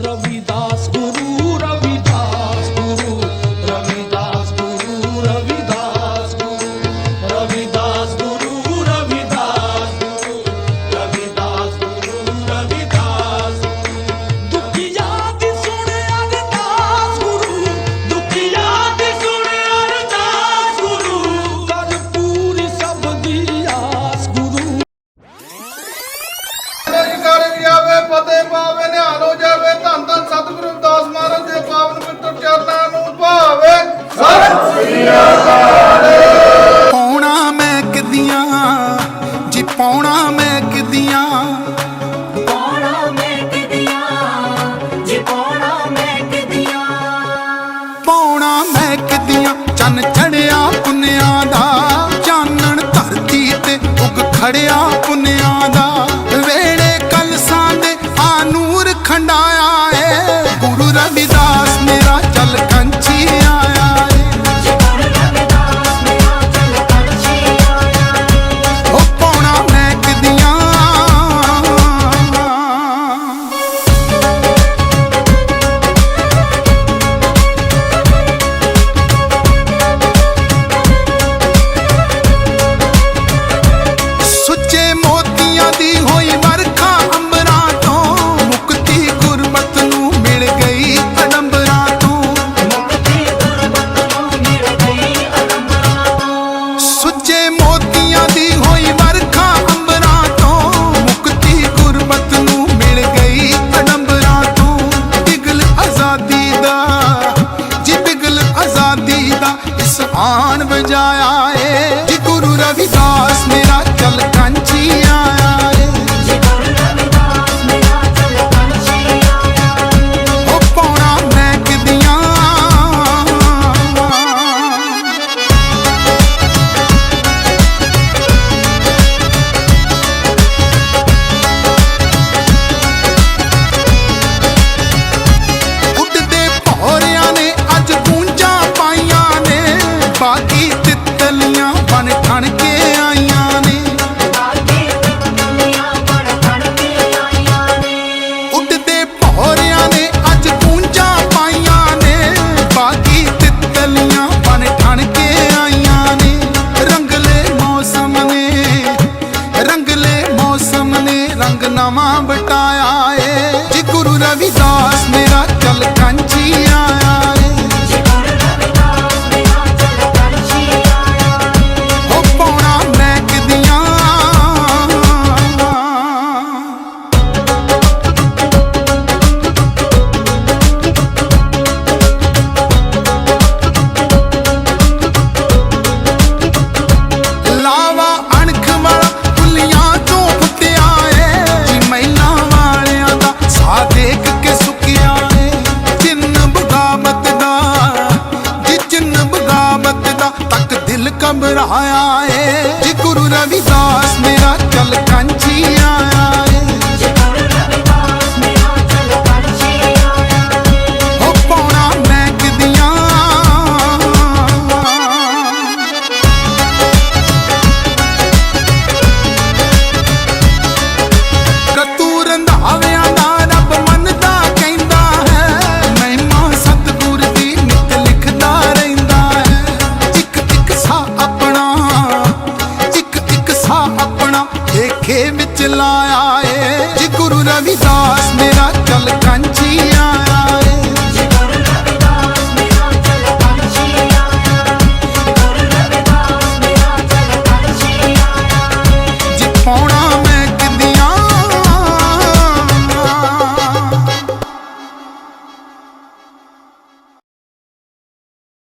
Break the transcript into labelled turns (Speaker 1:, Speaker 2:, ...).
Speaker 1: ਰਵਿਦਾਸ ਗੁਰੂ ਰਵਿਦਾਸ ਗੁਰੂ ਰਵਿਦਾਸ ਗੁਰੂ ਰਵਿਦਾਸ ਗੁਰੂ ਰਵਿਦਾਸ ਗੁਰੂ ਰਵਿਦਾਸ ਗੁਰੂ ਰਵਿਦਾਸ ਗੁਰੂ, ਰਵਿਦਾਸ ਦੁਖੀ ਜਾਤੀ ਸੁਣਿਆ ਅਰਦਾਸ ਗੁਰੂ, ਦੁਖੀ ਜਾਤੀ ਸੁਣਿਆ ਅਰਦਾਸ ਗੁਰੂ। ਕਰ ਪੂਰੀ ਸਭ ਦੀ ਆਸ ਗੁਰੂ।
Speaker 2: ਤੇਰੀ ਕਰ ਜਾਵੇ ਪਤੇ ਪਾਵੇ, ਨਿਹਾਲੋ
Speaker 3: ਖੜਿਆ ਪੁੰਨਿਆਂ ਦਾ। ਵੇੜੇ ਕਲਸਾਂ ਦੇ ਆ ਨੂਰ ਖੰਡਾਇਆ ਏ। ਗੁਰੂ ਰਵੀ ਆਣ ਬਜਾਇਆ ਏ। ਗੁਰੂ ਰਵਿਦਾਸ ਮੇਰਾ
Speaker 4: ਬਣ
Speaker 3: ਉੱਡਦੇ ਭੋਰਿਆਂ ਨੇ ਅੱਜ ਪੂੰਜਾਂ ਪਾਈਆਂ ਨੇ। ਬਾਕੀ ਤਿੱਤਲੀਆਂ ਬਣ ਠਣ ਕੇ ਆਈਆਂ ਨੇ। ਰੰਗਲੇ ਮੌਸਮ ਨੇ, ਰੰਗਲੇ ਮੌਸਮ ਨੇ, ਰੰਗ ਨਵਾਂ ਬਟਾਇਆ ਅੱਖੇ ਵਿੱਚ ਲਾਇਆ ਏ। ਜੀ ਗੁਰੂ ਰਵਿਦਾਸ ਮੇਰਾ ਚਲ ਕਾਂਚੀਆਂ